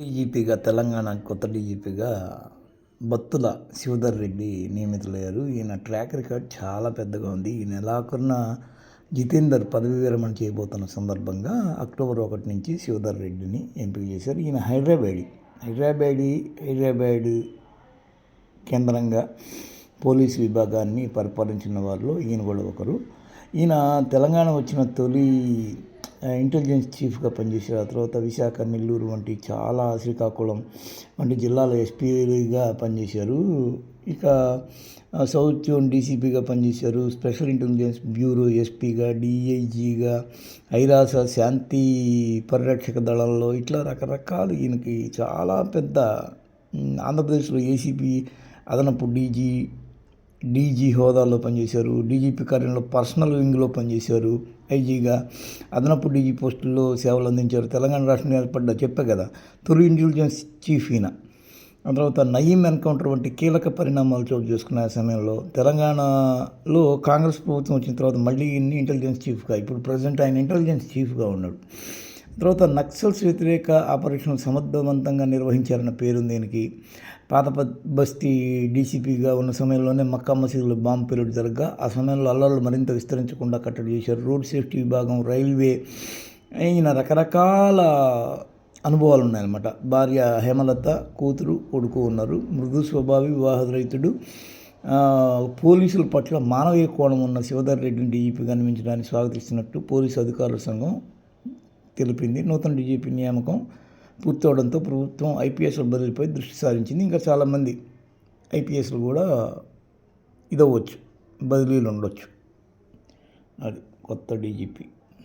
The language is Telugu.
డీజీపీగా తెలంగాణ కొత్త డీజీపీగా బత్తుల శివధర్ రెడ్డి నియమితులయ్యారు. ఈయన ట్రాక్ రికార్డ్ చాలా పెద్దగా ఉంది. ఈ నెలాఖరున జితేందర్ పదవి విరమణ చేయబోతున్న సందర్భంగా అక్టోబర్ ఒకటి నుంచి శివధర్ రెడ్డిని ఎంపిక చేశారు. ఈయన హైదరాబాదీ హైదరాబాదీ హైదరాబాద్ కేంద్రంగా పోలీస్ విభాగాన్ని పరిపాలించిన వారిలో ఈయన కూడా ఒకరు. ఈయన తెలంగాణ వచ్చిన తొలి ఇంటెలిజెన్స్ చీఫ్గా పనిచేశారు. ఆ తర్వాత విశాఖ నెల్లూరు వంటి చాలా శ్రీకాకుళం వంటి జిల్లాల ఎస్పీగా పనిచేశారు. ఇక సౌత్ జోన్ డీసీపీగా పనిచేశారు. స్పెషల్ ఇంటెలిజెన్స్ బ్యూరో ఎస్పీగా డిఐజీగా ఐరాస శాంతి పరిరక్షక దళంలో ఇట్లా రకరకాలు ఈయనకి చాలా పెద్ద ఆంధ్రప్రదేశ్లో ఏసీపీ అదనపు డీజీ డీజీ హోదాలో పనిచేశారు డీజీపీ కార్యంలో పర్సనల్ వింగ్లో పనిచేశారు. ఐజీగా అదనపు డీజీ పోస్టుల్లో సేవలు అందించారు. తెలంగాణ రాష్ట్రం ఏర్పడ్డ చెప్పే కదా తొలి ఇంటెలిజెన్స్ చీఫ్ ఈయన. ఆ తర్వాత నయీం ఎన్కౌంటర్ వంటి కీలక పరిణామాలు చోటు చేసుకున్న సమయంలో తెలంగాణలో కాంగ్రెస్ ప్రభుత్వం వచ్చిన తర్వాత మళ్ళీ ఇన్ని ఇంటెలిజెన్స్ చీఫ్గా ఇప్పుడు ప్రజెంట్ ఆయన ఇంటెలిజెన్స్ చీఫ్గా ఉన్నాడు. తర్వాత నక్సల్స్ వ్యతిరేక ఆపరేషన్ సమర్థవంతంగా నిర్వహించారన్న పేరు దీనికి. పాత బస్తీ డీసీపీగా ఉన్న సమయంలోనే మక్కా మసీదులో బాంబు పేలుడు జరగగా ఆ సమయంలో అల్లర్లు మరింత విస్తరించకుండా కట్టడి చేశారు. రోడ్ సేఫ్టీ విభాగం రైల్వే అయిన రకరకాల అనుభవాలు ఉన్నాయన్నమాట. భార్య హేమలత కూతురు కొడుకు ఉన్నారు. మృదు స్వభావి వివాహ రైతుడు పోలీసుల పట్ల మానవీయ కోణం ఉన్న శివధర్ రెడ్డిని డీజీపీగా నియమించడానికి స్వాగతిస్తున్నట్టు పోలీసు అధికారుల సంఘం తెలిపింది. నూతన డీజీపీ నియామకం పూర్తవడంతో ప్రభుత్వం ఐపీఎస్ల బదిలీపై దృష్టి సారించింది. ఇంకా చాలామంది ఐపీఎస్లు కూడా ఇదవ్వచ్చు బదిలీలు ఉండొచ్చు అది కొత్త డీజీపీ.